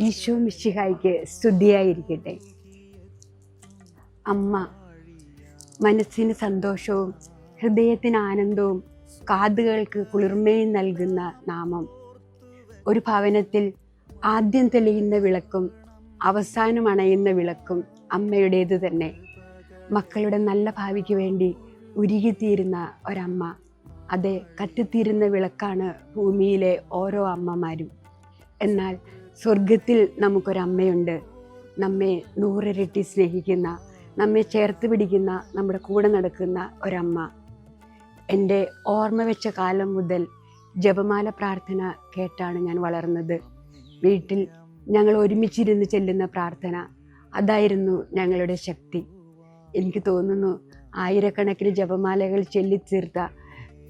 ഈശോ മിശിഹായിക്ക് സ്തുതിയായിരിക്കട്ടെ. അമ്മ മനസ്സിന് സന്തോഷവും ഹൃദയത്തിന് ആനന്ദവും കാതുകൾക്ക് കുളിർമയും നൽകുന്ന നാമം. ഒരു ഭവനത്തിൽ ആദ്യം തെളിയുന്ന വിളക്കും അവസാനം അണയുന്ന വിളക്കും അമ്മയുടേത് തന്നെ. മക്കളുടെ നല്ല ഭാവിക്ക് വേണ്ടി ഉരുകിത്തീരുന്ന ഒരമ്മ. അതെ കത്തിത്തീരുന്ന വിളക്കാണ് ഭൂമിയിലെ ഓരോ അമ്മമാരും. എന്നാൽ സ്വർഗത്തിൽ നമുക്കൊരമ്മയുണ്ട്. നമ്മെ നൂറിരട്ടി സ്നേഹിക്കുന്ന നമ്മെ ചേർത്ത് പിടിക്കുന്ന നമ്മുടെ കൂടെ നടക്കുന്ന ഒരമ്മ. എന്റെ ഓർമ്മ വെച്ച കാലം മുതൽ ജപമാല പ്രാർത്ഥന കേട്ടാണ് ഞാൻ വളർന്നത്. വീട്ടിൽ ഞങ്ങൾ ഒരുമിച്ചിരുന്ന് ചെല്ലുന്ന പ്രാർത്ഥന അതായിരുന്നു ഞങ്ങളുടെ ശക്തി. എനിക്ക് തോന്നുന്നു ആയിരക്കണക്കിന് ജപമാലകൾ ചൊല്ലിത്തീർത്ത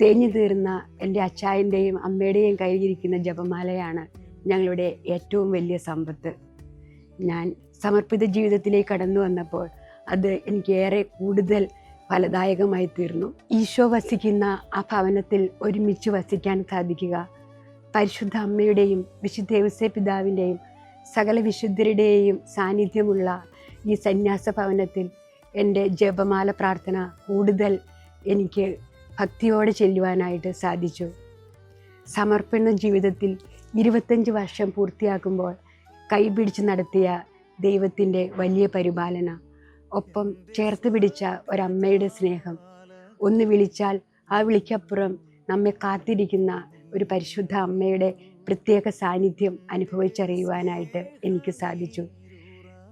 തേഞ്ഞു തീർന്ന എന്റെ അച്ചായന്റെയും അമ്മയുടെയും കയ്യിലിരിക്കുന്ന ജപമാലയാണ് ഞങ്ങളുടെ ഏറ്റവും വലിയ സമ്പത്ത്. ഞാൻ സമർപ്പിത ജീവിതത്തിലേക്ക് കടന്നു വന്നപ്പോൾ അത് എനിക്ക് ഏറെ കൂടുതൽ ഫലദായകമായി തീർന്നു. ഈശോ വസിക്കുന്ന ആ ഭവനത്തിൽ ഒരുമിച്ച് വസിക്കാൻ സാധിക്കുക. പരിശുദ്ധ അമ്മയുടെയും വിശുദ്ധ ദേവസ്യ പിതാവിന്റെയും സകല വിശുദ്ധരുടെയും സാന്നിധ്യമുള്ള ഈ സന്യാസ ഭവനത്തിൽ എന്റെ ജപമാല പ്രാർത്ഥന കൂടുതൽ എനിക്ക് ഭക്തിയോടെ ചെല്ലുവാനായിട്ട് സാധിച്ചു. സമർപ്പണ ജീവിതത്തിൽ ഇരുപത്തഞ്ച് വർഷം പൂർത്തിയാക്കുമ്പോൾ കൈപിടിച്ച് നടത്തിയ ദൈവത്തിന്റെ വലിയ പരിപാലന ഒപ്പം ചേർത്ത് പിടിച്ച ഒരമ്മയുടെ സ്നേഹം. ഒന്ന് വിളിച്ചാൽ ആ വിളിക്കപ്പുറം നമ്മെ കാത്തിരിക്കുന്ന ഒരു പരിശുദ്ധ അമ്മയുടെ പ്രത്യേക സാന്നിധ്യം അനുഭവിച്ചറിയുവാനായിട്ട് എനിക്ക് സാധിച്ചു.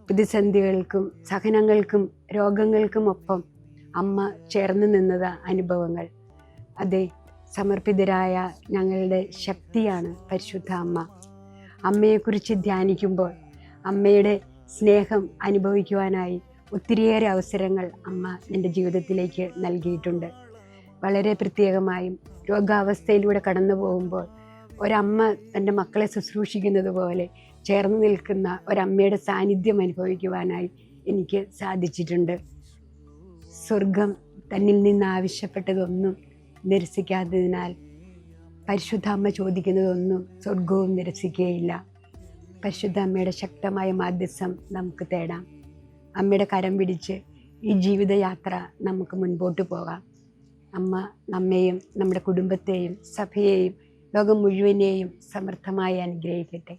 പ്രതിസന്ധികൾക്കും സഹനങ്ങൾക്കും രോഗങ്ങൾക്കും ഒപ്പം അമ്മ ചേർന്ന് നിന്നത് അനുഭവങ്ങൾ. അതെ സമർപ്പിതരായ ഞങ്ങളുടെ ശക്തിയാണ് പരിശുദ്ധ അമ്മ. അമ്മയെക്കുറിച്ച് ധ്യാനിക്കുമ്പോൾ അമ്മയുടെ സ്നേഹം അനുഭവിക്കുവാനായി ഒത്തിരിയേറെ അവസരങ്ങൾ അമ്മ എന്റെ ജീവിതത്തിലേക്ക് നൽകിയിട്ടുണ്ട്. വളരെ പ്രത്യേകമായും രോഗാവസ്ഥയിലൂടെ കടന്നു പോകുമ്പോൾ ഒരമ്മ തന്റെ മക്കളെ ശുശ്രൂഷിക്കുന്നത് പോലെ ചേർന്ന് നിൽക്കുന്ന ഒരമ്മയുടെ സാന്നിധ്യം അനുഭവിക്കുവാനായി എനിക്ക് സാധിച്ചിട്ടുണ്ട്. സ്വർഗം തന്നിൽ നിന്ന് ആവശ്യപ്പെട്ടതൊന്നും നിരസിക്കാത്തതിനാൽ പരിശുദ്ധ അമ്മ ചോദിക്കുന്നതൊന്നും സ്വർഗവും നിരസിക്കുകയില്ല. പരിശുദ്ധ അമ്മയുടെ ശക്തമായ മാധ്യസ്ഥം നമുക്ക് തേടാം. അമ്മയുടെ കരം പിടിച്ച് ഈ ജീവിതയാത്ര നമുക്ക് മുൻപോട്ട് പോകാം. അമ്മ നമ്മെയും നമ്മുടെ കുടുംബത്തെയും സഭയെയും ലോകം മുഴുവനെയും സമർത്ഥമായി അനുഗ്രഹിക്കട്ടെ.